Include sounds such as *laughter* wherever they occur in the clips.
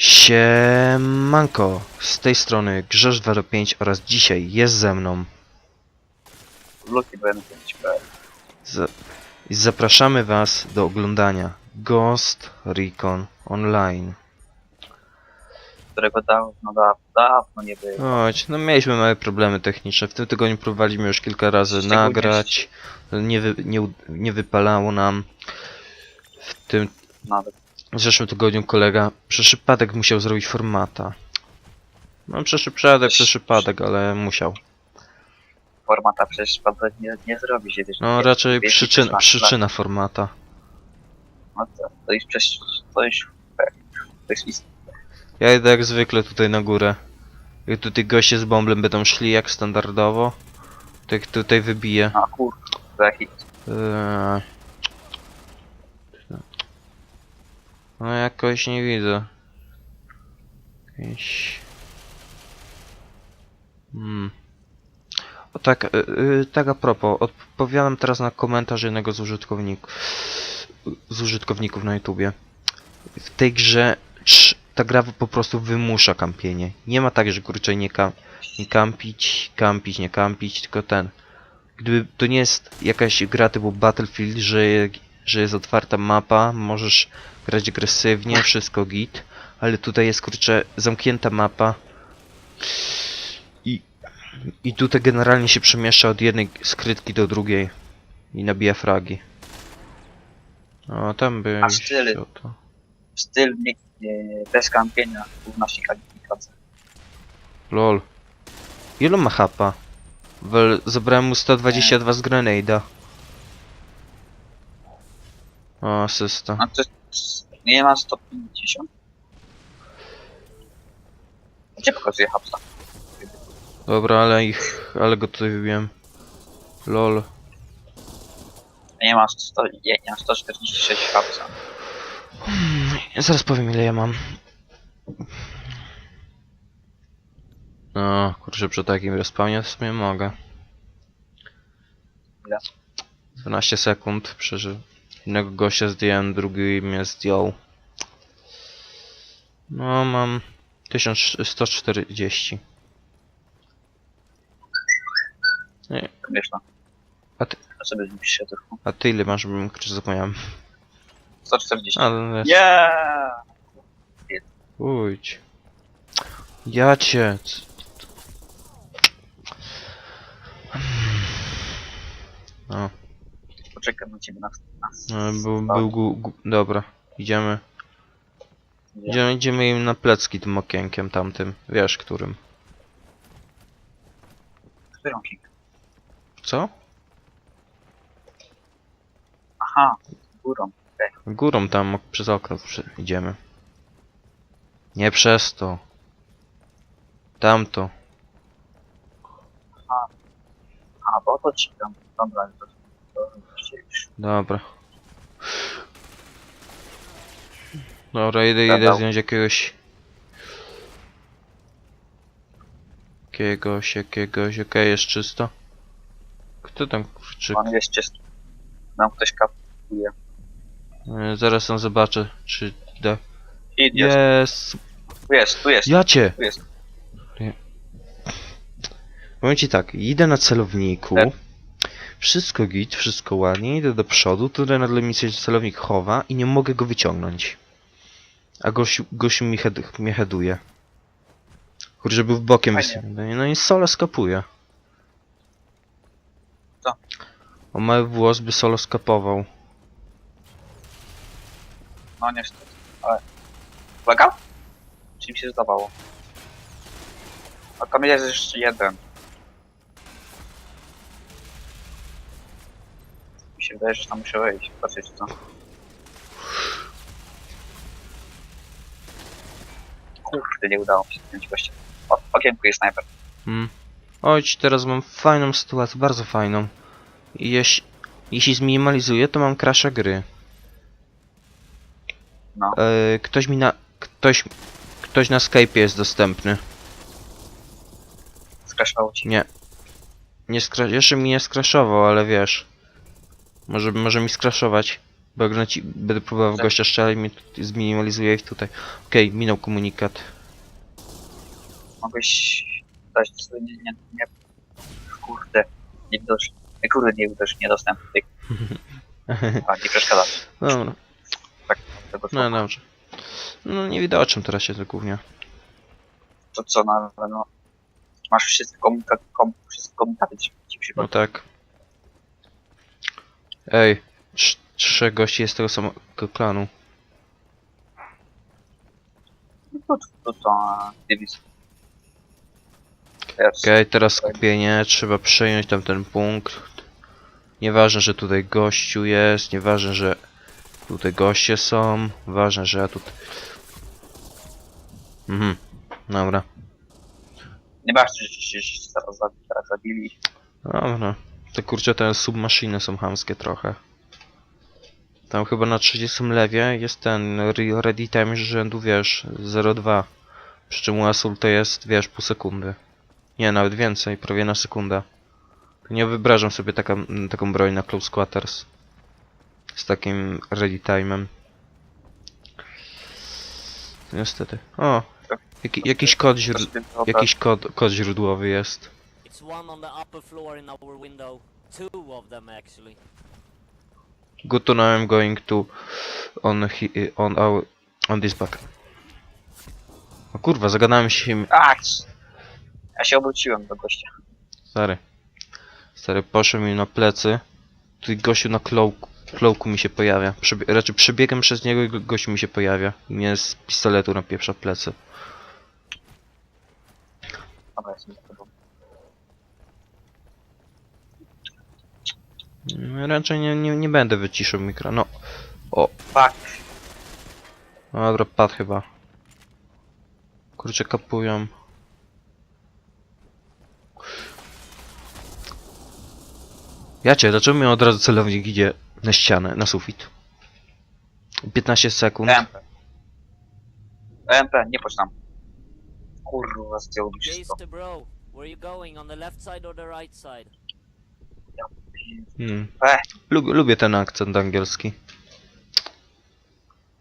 Siemanko, z tej strony Grzesz205 oraz dzisiaj jest ze mną za i zapraszamy was do oglądania Ghost Recon Online. którego dawno, dawno, dawno nie było. Chodź, no mieliśmy małe problemy techniczne, w tym tygodniu próbowaliśmy już kilka razy Szczególnie nagrać, nie, wy, nie, nie wypalało nam. W tym Nawet w zeszłym tygodniu kolega przez przypadek musiał zrobić formata. No przez przypadek, przez przypadek, ale musiał. formata przecież nie, nie zrobi się. wiesz, No nie- raczej wiesz, przyczyna, na- przyczyna formata. No to, to już przecież, to już, to już ist... Ja idę jak zwykle tutaj na górę. Jak tutaj goście z bomblem będą szli jak standardowo, to jak tutaj wybiję. No kur... to jaki... Eee. No jakoś nie widzę. Jakieś... Hmm. O tak, y, y, tak a propos, odpowiadam teraz na komentarz jednego z użytkowników, z użytkowników na YouTubie. W tej grze ta gra po prostu wymusza kampienie. Nie ma tak, że kurczę nie, kam nie kampić, kampić, nie kampić, tylko ten. Gdyby to nie jest jakaś gra typu Battlefield, że, że jest otwarta mapa, możesz grać agresywnie, wszystko git, ale tutaj jest kurczę zamknięta mapa i, i tutaj generalnie się przemieszcza od jednej skrytki do drugiej i nabija fragi. O, tam by... A styly? się to- Styl bez kampienia równości kwalifikacji. Lol. Ilu ma hapa? Wel, zabrałem mu 122 z grenada. O, asysta. No to nie ma 150. Gdzie pokazuje hapsa? Dobra, ale ich, ale go tutaj wybiłem. Lol. Nie ma 100, nie, nie ma 146 hapsa. Ja zaraz powiem ile ja mam. No, kurczę, przy takim respawnie w sumie mogę. Ile? 12 sekund przeżył. Jednego gościa zdjąłem, drugi mnie zdjął. No, mam 1140. Nie, Myślę. A ty- Ja sobie zbliżę trochę. a ty ile masz, bym kurczę zapomniałem. 140. Ale Nie! Pójdź. Ja cię. c- No, Poczekam na ciebie na... na no był, był gu, gu, dobra. Idziemy. Idziemy, idziemy im na plecki tym okienkiem tamtym. Wiesz, którym. Którą kik? Co? Aha, górą. Górą tam przez okno idziemy. Nie przez to. Tamto. A, bo to ci tam. To już. Dobra. Dobra, idę, idę Gadał. zdjąć jakiegoś... Jakiegoś, jakiegoś, okej, jest czysto. Kto tam krzyczy? Jest czysty. Nam ktoś kapuje. E, Zaraz tam zobaczę, czy... Da... I jest, tu jest, tu jest, Ja cię! tu jest. Powiem ci tak, idę na celowniku. Wszystko git, wszystko ładnie, idę do przodu, tutaj nagle mi się celownik chowa i nie mogę go wyciągnąć. A gościu, gościu mi head, mnie headuje. Kurczę, żeby w bokiem wysunął. No i solo skapuje. Co? O mały włos by solo skapował. No niestety. Ale... Uwaga? Czy mi się zdawało? A tam jest jeszcze jeden. Się wydaje, że tam muszę wejść. Patrzcie co. Kurde, nie udało mi się zdjąć gościa. O, okienku jest snajper. Hmm. Oj, teraz mam fajną sytuację, bardzo fajną. I jeś, jeśli zminimalizuję, to mam crasha gry. No. E, ktoś mi na... Ktoś... Ktoś na Skype'ie jest dostępny. Skraszało ci. Nie. Nie skra... Jeszcze mi nie skraszował, ale wiesz. Może, może mi skraszować. Bo jak leci, będę próbował w Tak. gościa strzelać, mi zminimalizuję ich tutaj. Okej, minął komunikat. Mogłeś dać sobie nie, nie, nie kurde, nie, kurde, niewidoczny, niedostępny, tyk. *laughs* A, nie przeszkadza. Dobra, Tak, tego no dobrze. No nie widać o czym teraz się to głównie. to co, no, no, masz wszystkie komunikaty, kom, wszystkie komunikaty ci, ci No tak. Ej, trz- trzech gości jest tego samego klanu. No to, to, to, a, Davis. Teraz, Okej, teraz skupienie, trzeba przejąć tamten punkt. Nieważne, że tutaj gościu jest, nieważne, że tutaj goście są, ważne, że ja tutaj... Mhm, dobra. Że się że się zaraz zabili. Dobra. Te kurcze te submaszyny są hamskie trochę. Tam chyba na 30 lewie jest ten re- ready time rzędu, wiesz, 0,2. Przy czym u Asul to jest, wiesz, pół sekundy. Nie, nawet więcej, prawie na sekundę. Nie wyobrażam sobie taka, taką broń na close quarters. Z takim ready time'em. Niestety. O! Jaki, jakiś kod źród... Jakiś kod, kod źródłowy jest. It's one on the upper floor in our window. Two of them actually. Good to know I'm going to on he, on our on this back. O kurwa, zagadałem się A, ja się obróciłem do gościa. stary. Stary poszedł mi na plecy. Tu gościu na cloaku, cloaku mi się pojawia. Przebie raczej przebiegam przez niego i go- gościu mi się pojawia. Mnie z pistoletu napieprza plecy. Dobra, jestem za tobą. Raczej nie, nie, nie będę wyciszał mikro. No. O, Fuck. no dobra, padł chyba. Kurczę, kapują. Jacie, dlaczego mi od razu celownik idzie na ścianę, na sufit? 15 sekund. EMP. EMP, nie patrz tam. Kurwa, zdjął mi wszystko. Jace to bro, where you going? On the left side or the right side? Hmm. E. Lubię, lubię ten akcent angielski.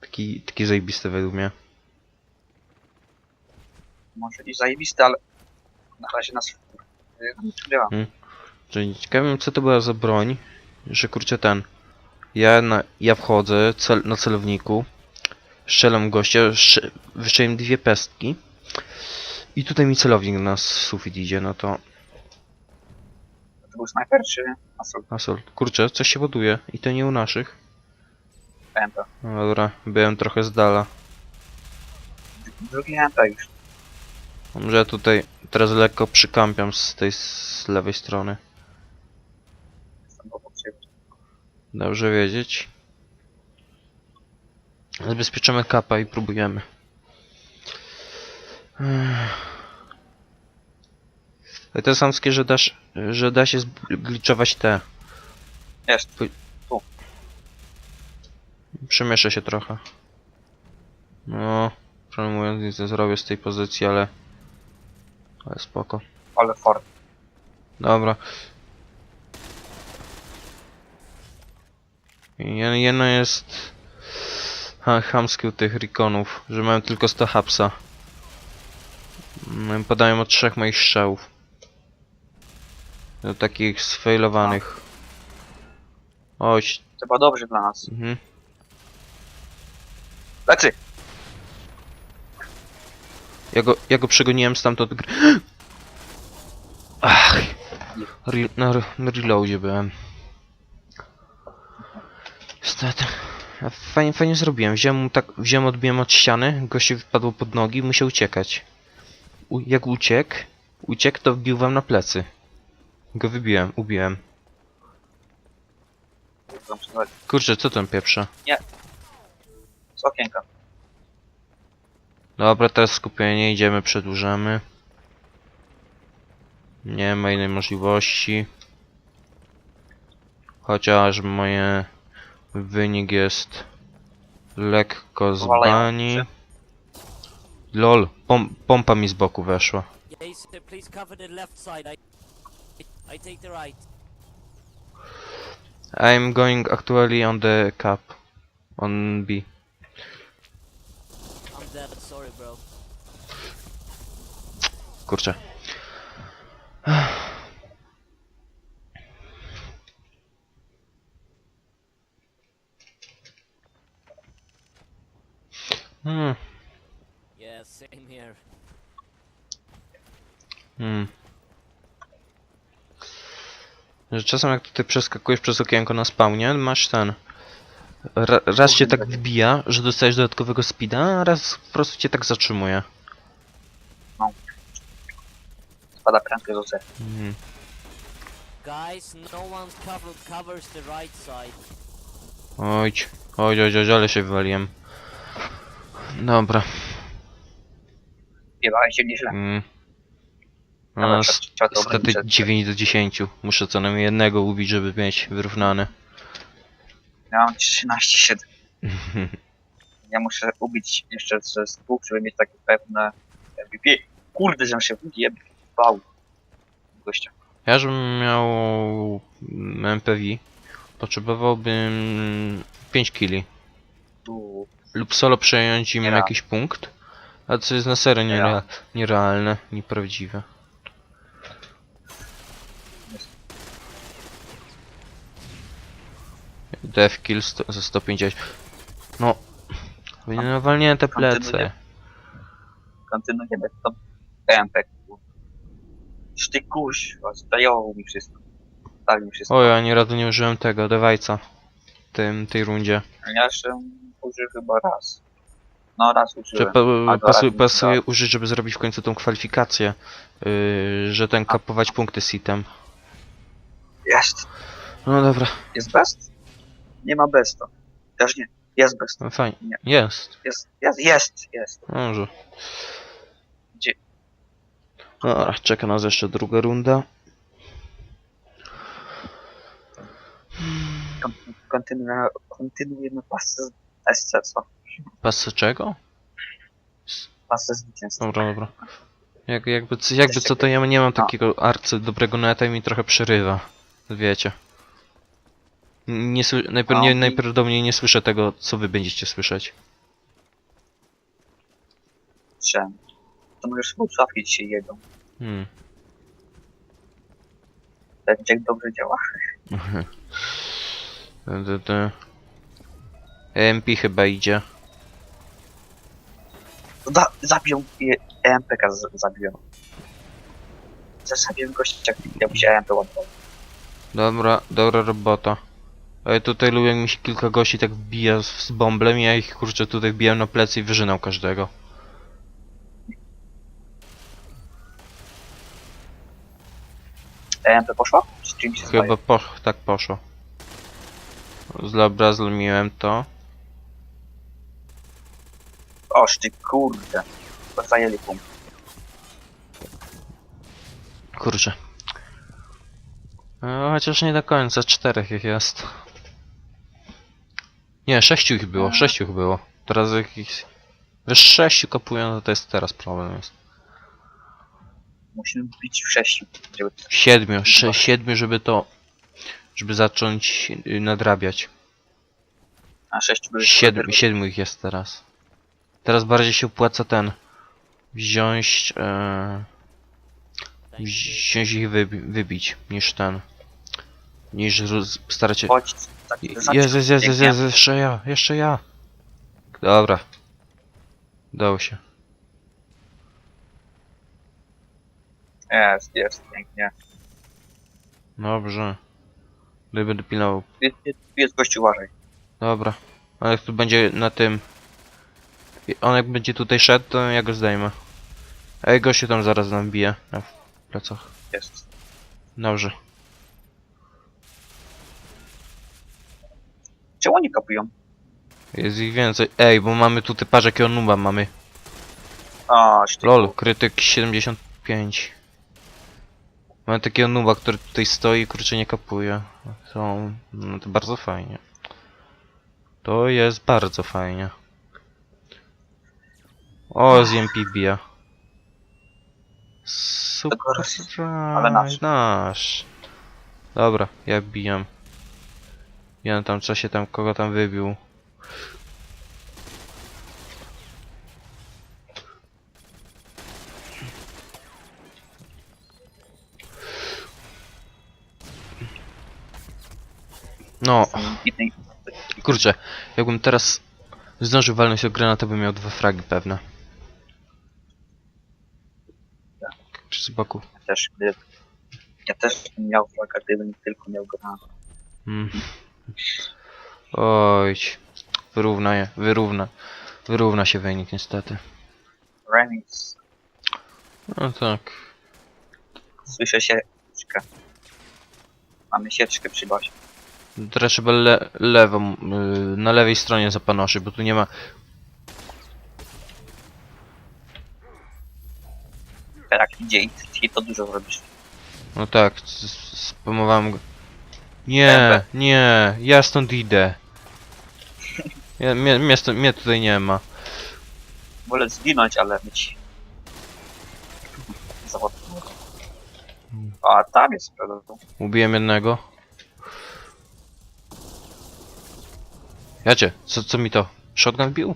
Taki, taki zajebisty według mnie. Może i zajebiste, ale na razie nas nie działa. Czyli ciekawym co to była za broń, że kurczę ten. Ja, na, ja wchodzę cel, na celowniku, strzelam gościa, sz- wystrzeliłem dwie pestki i tutaj mi celownik na sufit idzie, no to To był snajper czy asol? asol. Kurczę, coś się ładuje i to nie u naszych. EMP. No dobra, byłem trochę z dala. Drugi EMP już. Może ja tutaj teraz lekko przykampiam z tej z lewej strony. Jestem obok ciebie. Dobrze wiedzieć. Zabezpieczymy kapa i próbujemy. Ech. Ale to samskie, że dasz, że da się zgliczować te. Jest. Przemieszę się trochę. No, prawdę mówiąc nic nie zrobię z tej pozycji, ale... Ale spoko. Ale Ford. Dobra. Jedno jest ha, chamskie u tych Rikonów, że mają tylko 100 hapsa. Mm, Podają od trzech moich strzałów. Do takich sfailowanych. Oś. Chyba dobrze dla nas. Mhm. Lecy! Ja go, ja go przegoniłem stamtąd. gr- *gasps* Ach. Re, na, re- na reloadzie byłem. Niestety. Fajnie, fajnie zrobiłem. Wziąłem mu tak, wziąłem, odbiłem od ściany, gościu wypadł pod nogi i musiał uciekać. U, jak uciekł, uciekł to wbił wam na plecy. Go wybiłem, ubiłem. Kurczę, co tam pieprze? Z okienka. Dobra, teraz skupienie, idziemy, przedłużamy. Nie ma innej możliwości. Chociaż moje wynik jest lekko z bani. Lol, pom pompa mi z boku weszła. Jace, please cover the left side. I, I take the right. I'm going actually on the cap. On B. I'm dead, sorry bro. Kurczę. *sighs* Hmm. Yeah, same here. Hmm. Że czasem jak ty przeskakujesz przez okienko na spawnie, masz ten... Ra, raz cię tak wbija, że dostajesz dodatkowego speeda, a raz po prostu cię tak zatrzymuje. Spada prędko rzucę. Hmm. Guys, no one cover covers the right side. Ojć, oj, oj, oj, ale się wywaliłem. Dobra. Biewałeś się nieźle. Mm. No, trzeba to niestety obronić przed- 9 do 10. Muszę co najmniej jednego ubić, żeby mieć wyrównane. Ja mam 13-7. *laughs* Ja muszę ubić jeszcze ze z dwóch, żeby mieć takie pewne MVP. Kurde, że się wjebał. Gościa. Ja żebym miał MPV, potrzebowałbym 5 killi. Tu. Lub solo przejąć im jakiś punkt. A co jest na serio Nie niere da. nierealne, nieprawdziwe. Death kill sto za 150. No. Nawalnięte plecy. Kontynuuję. Kontynuujemy to EMP. Ty kuźwa, mi wszystko. Dali mi wszystko. O, ja ani razu nie użyłem tego, dewajca. W tym, tej rundzie. Ja jeszcze użyłem chyba raz. No raz użyłem. pasu, razy pasuje użyłem. użyć, żeby zrobić w końcu tą kwalifikację. Yy, że ten kapować punkty sitem. Jest. No dobra, Jest best? Nie ma besta. Też nie. Jest best. no fajnie. Nie. Jest. Jest, jest, jest, jest. Może. Gdzie? Dobra, czeka nas jeszcze druga runda. Kon- Kontynuujemy, kontynuujemy pasę z SC, co? Pasy czego? Pasę zwycięstwa. Dobra, dobra. Jak, jakby, co- jakby co to ja nie mam No. takiego arcy dobrego neta i mi trochę przerywa. Wiecie. Nie, sły- najpierw, No nie, najprawdopodobniej nie słyszę tego, co wy będziecie słyszeć. Czemu? To możesz słuchawki dzisiaj jedą. Hmm. Ten jak dobrze działa. D- d- EMP chyba idzie. Da, zabiją je, EMPK z- zabiją. Zasabiłem gościa, jakby się EMP ładował. Dobra, dobra robota. Ale tutaj lubię, mi się kilka gości tak wbija z, z bąblem i ja ich kurczę tutaj wbijam na plecy i wyżynam każdego. EMP poszła? Czy czym się Chyba zdaje? po, tak poszło. Z Dobra, zlemiłem to. Oż ty kurde. Chyba Zajęli punkt. Kurczę. No, chociaż nie do końca, czterech ich jest. Nie, sześciu ich było, sześciu ich było. Teraz jak ich... Wiesz, sześciu kapują, no to jest teraz problem jest. Musimy bić w sześciu. Żeby... Siedmiu, sze, siedmiu, żeby to... Żeby zacząć y, nadrabiać. A sześciu były Siedm, siedmiu ich jest teraz. Teraz bardziej się opłaca ten... Wziąć... E, wziąć ich wybi wybić, niż ten... Niż starać się... Tak. Jezus, Jezus. Jezus, jeszcze ja, jeszcze ja. Dobra. Udało się. Jest, jest, pięknie. Dobrze. Tutaj będę pilnował. Jest, jest, jest gościu, uważaj. Dobra. Ale jak tu będzie na tym... On jak będzie tutaj szedł, to ja go zdejmę. Ej, gościu tam zaraz nam bije. Na plecach. Jest. Dobrze. Czemu oni kapują? Jest ich więcej. Ej, bo mamy tutaj, patrz jakiego nuba mamy. A, Lol, krytyk 75. Mamy takiego nuba, który tutaj stoi i kurczę nie kapuje. To, no to bardzo fajnie. To jest bardzo fajnie. O, z MP bija. Super, ale nasz. nasz. Dobra, ja bijam. Ja tam co się tam, kogo tam wybił. No, kurczę, jakbym teraz zdążył walnąć o granatę, bym miał dwa fragi pewne. Czy z boku? Ja też, gdy, ja też bym miał flagę, gdybym tylko miał granat. Mm. Oj, wyrówna je, wyrówna. Wyrówna się wynik niestety. Remix. No tak. Słyszę sieczkę. Mamy sieczkę przy basie. Teraz trzeba le lewą, y, na lewej stronie zapanoszy, bo tu nie ma... Jak idzie i to dużo robisz. No tak, spamowałem go. Nie, nie, ja stąd idę. Ja, mnie, mnie, stąd, mnie tutaj nie ma. Wolę zginąć, ale być. A tam jest prawda. Ubiłem jednego. Jacie, co, co mi to? Shotgun bił?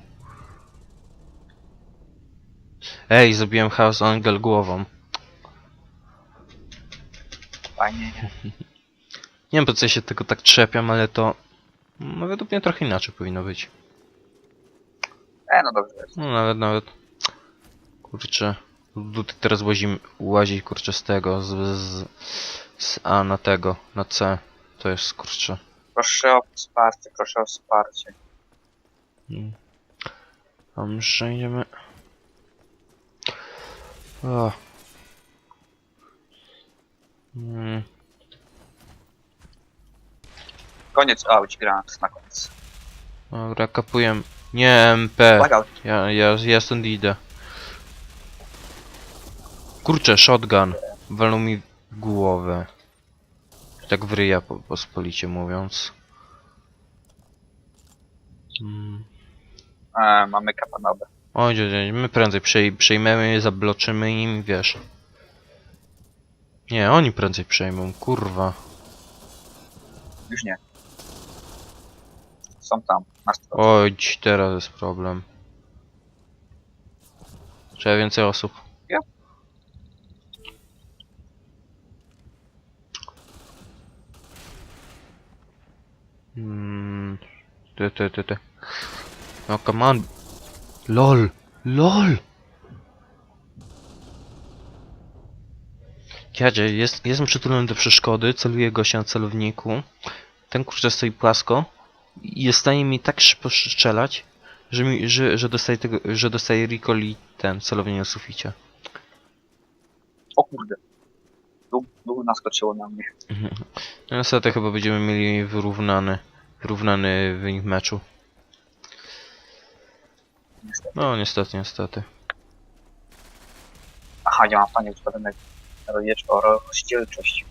Ej, zrobiłem House Angel głową. Fajnie, nie? Nie wiem po co ja się tego tak trzepiam, ale to... No według mnie trochę inaczej powinno być. E, no dobrze jest. No nawet, nawet... Kurczę... Tutaj teraz łazim, łazi kurczę z tego, z, z, z A na tego, na C. To jest kurczę... Proszę o wsparcie, proszę o wsparcie. Mm. A my przejdziemy... O. Mm. Koniec, a, być granat na koniec. Dobra, kapuję. Nie, MP. Ja, ja, ja stąd idę. Kurczę, shotgun. Walnął mi w głowę. Tak w ryja po, pospolicie mówiąc. Mm. e, mamy kapanobę. Oj, oj, oj, my prędzej przej przejmiemy je, zabloczymy im, wiesz. Nie, oni prędzej przejmą, kurwa. Już nie. Są tam, masz to. Oj, teraz jest problem. Trzeba więcej osób. Ja. Hmm. Ty, ty, ty, ty. No, come on. LOL! LOL! Jadzie, jest, jestem przytulony do przeszkody, celuję gościa na celowniku. Ten kurczę stoi płasko jest w stanie mi tak szybko strzelać, że, mi, że, że dostaje tego, że dostaje recall i ten celownik na suficie. O kurde. Dół, dół naskoczyło na mnie. No niestety chyba będziemy mieli wyrównany, wyrównany wynik meczu. Niestety. No niestety, niestety. Aha, ja mam panie o rozdzielczość.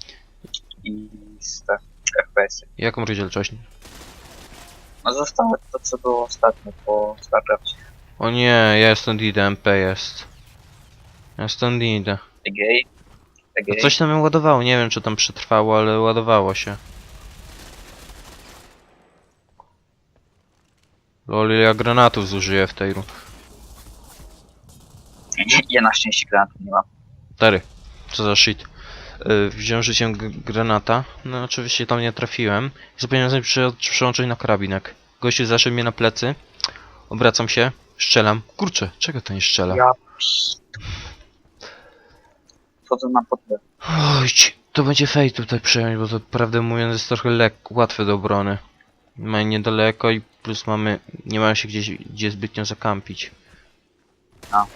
I z FPS-y. Jaką rozdzielczość? No zostało to, co było ostatnio po StarCraftie. O nie, ja stąd idę, MP jest. Ja stąd idę. Egej. No coś tam ładowało, nie wiem czy tam przetrwało, ale ładowało się. Lol, ile ja granatów zużyję w tej ru. Ja na szczęście granatu nie mam. Stary, co za shit. Wziąłem życiem g- granata, no oczywiście tam nie trafiłem. Zapomniałem sobie prze przełączyć na karabinek. Gościu zaszedł mnie na plecy. Obracam się, strzelam. Kurczę, czego to nie strzela? Ja. Wchodzę na podle. Oj, to będzie fej tutaj przejąć, bo to prawdę mówiąc jest trochę lek łatwe do obrony. Mamy niedaleko i plus mamy, nie mamy się gdzieś, gdzie zbytnio zakampić. No.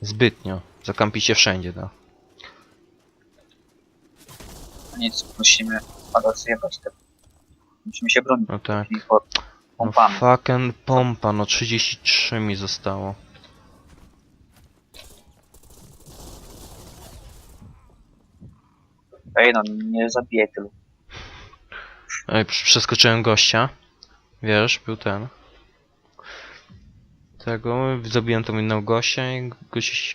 Zbytnio. Zakampić się wszędzie, da. No nic, musimy ale zjebać te. Musimy się bronić No tak. i pod No pompami. fucking pompa, no 33 mi zostało. Ej no, nie zabijaj tylu. Ej, prz- przeskoczyłem gościa. Wiesz, był ten. Tego, zabiłem tam innego gościa i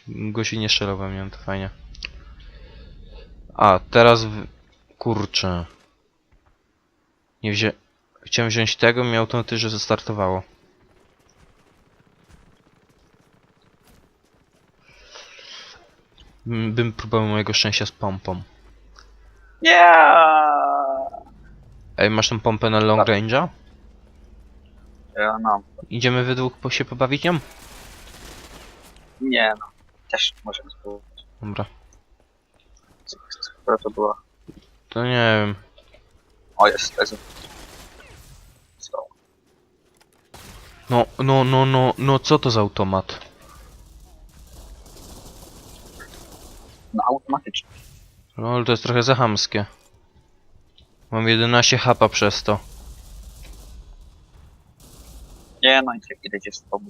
gości nie mnie, to fajnie. A, teraz. Kurczę. Nie wzię... Chciałem wziąć tego, mi automatycznie zastartowało. Bym próbował mojego szczęścia z pompą. Nie. Ej, masz tą pompę na long Tak. range'a? Ja no, Idziemy według po się pobawić nią? nie no. Też możemy spróbować. Dobra. Która to była? To nie wiem. O, jest, jest. Co? No, no, no, no, no, co to za automat? No automatycznie. No, ale to jest trochę za chamskie. Mam 11 hapa przez to. Nie no, idzie, idę gdzieś z tobą.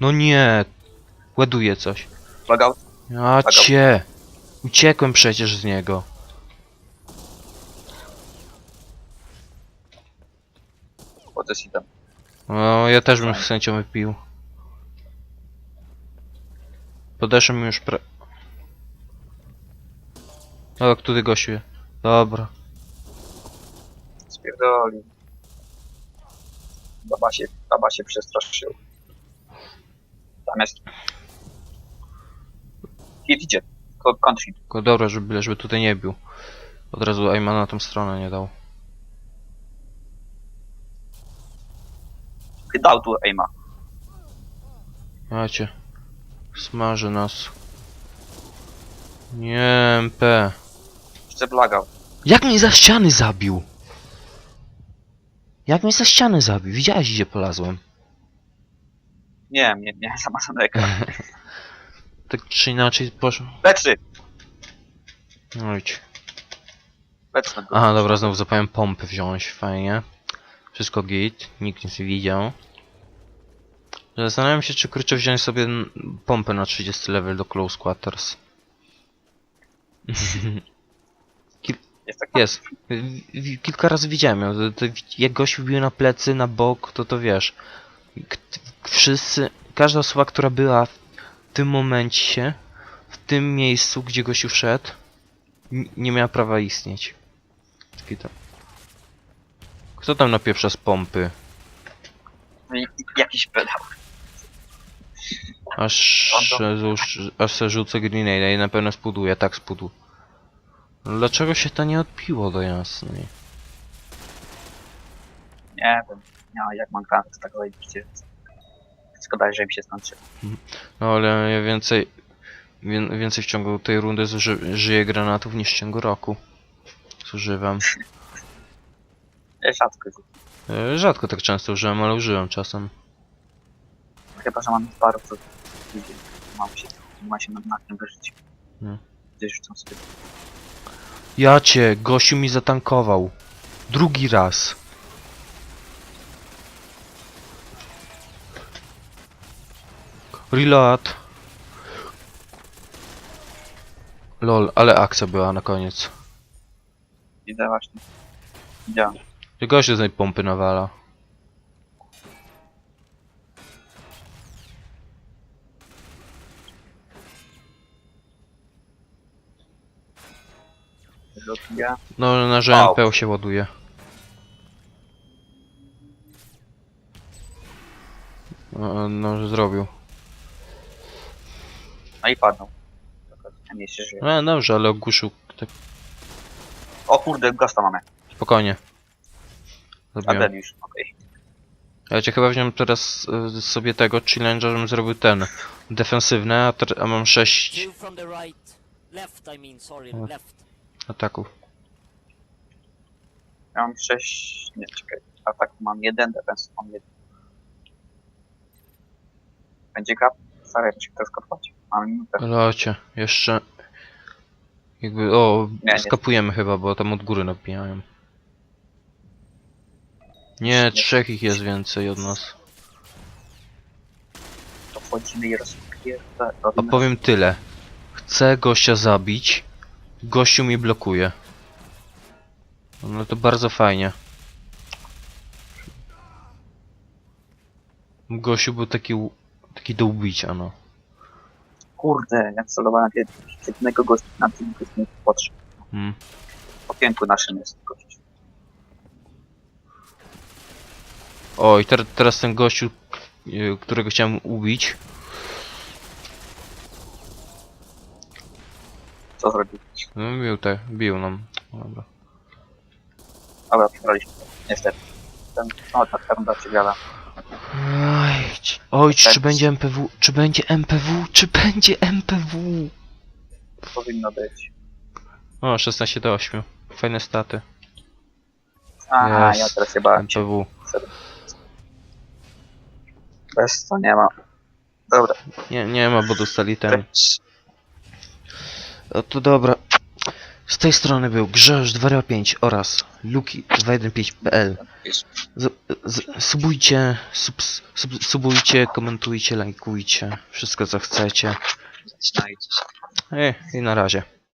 No nie! Ładuje coś. Logout? A cię! Uciekłem przecież z niego. Z idem. No, ja też bym z chęcią wypił. Podeszłem już pre... O, który gościu? Dobra. Spierdolił. Baba się, baba się przestraszył. Tam jest. Hit idzie. Country. Tylko dobra, żeby, żeby tutaj nie bił. Od razu Ayman na tą stronę nie dał. Dał tu aima. Macie. Smaży nas. Nie, MP. Jeszcze blagał. Jak mnie za ściany zabił? Jak mnie za ściany zabił? Widziałeś gdzie polazłem? Nie, nie, nie, zamazany ekran. *laughs* Tak czy inaczej poszło. Leczy! No idź. Lecz na górę. Aha, dobra, znowu zapałem pompy wziąć, fajnie. Wszystko git, nikt nic nie widział. Zastanawiam się, czy kurczę wziąć sobie pompę na 30 level do Close Quarters. *laughs* Jest tak. Jest. Kilka razy widziałem ją. Jak gość wbił na plecy, na bok, to to wiesz. Wszyscy, każda osoba, która była w tym momencie, w tym miejscu, gdzie gościu wszedł, nie miała prawa istnieć. Taki to. Kto tam napieprza z pompy? Jakiś pedał. Aż, to- aż se rzucę grenade i na pewno spuduje, tak spudu. Dlaczego się to nie odpiło do jasnej? Nie wiem. No, jak mam granat, tak zajebiście. Szkoda, że mi się skończy. No ale ja więcej, wię- więcej w ciągu tej rundy zuży, żyję granatów niż w ciągu roku. Zużywam. *laughs* Rzadko. E, Rzadko tak często użyłem, ale użyłem czasem. Chyba, że mam paru, to ludzie. Mam się, ma się na, na tym wyżyć. Hmm. Gdzieś rzucam sobie. Ja cię, gościu mi zatankował. Drugi raz. Reload. Lol, ale akcja była na koniec. Idę właśnie. Widziałem. Ty gościu z tej pompy nawala. No, na że. MPO się ładuje. No, no, że zrobił. No i padną. Nie się żyje. No dobrze, ale ogłuszył tak O kurde, gosta mamy. spokojnie. A Zrobiłem. już, okej. Ja cię chyba wziąłem teraz y, sobie tego challenge'a, żebym zrobił ten defensywny, a, ter- a mam 6 Two from the right. Left, I mean, sorry, left. ataków. Ja mam 6. Nie, czekaj. Atak mam jeden, defens mam jeden. Będzie kap? Stary, to się chce skapać. Mam minutę. Locie, jeszcze jakby, o, Nie, nie. skapujemy chyba, bo tam od góry napijają. Nie, trzech ich jest więcej od nas. To wchodzimy i rozpierdolimy. Opowiem tyle. Chcę gościa zabić, gościu mi blokuje. No to bardzo fajnie. Gościu był taki, taki do ubicia, no. Kurde, ja celowałem w jednego gościa na tym gościu potrzeb. Mm. W okienku naszym jest gość. Oj, ter teraz ten gościu, y, którego chciałem ubić. Co zrobić? No bił te, bił nam. Dobra. Dobra, przegraliśmy. Niestety. Ten, no, ta ta runda przegrana. Oj, oj, czy będzie MPW? Czy będzie MPW? Czy będzie MPW? Powinno być. O, 16 do 8. Fajne staty. Aha, Jest. ja teraz się bałem cię. Bez to nie ma. Dobra. Nie, nie ma, bo dostali ten. No to dobra. Z tej strony był Grzegorz 205 oraz Luki215.pl z, z, Subujcie, subs, sub, subujcie, komentujcie, lajkujcie, wszystko co chcecie. Ej, i na razie.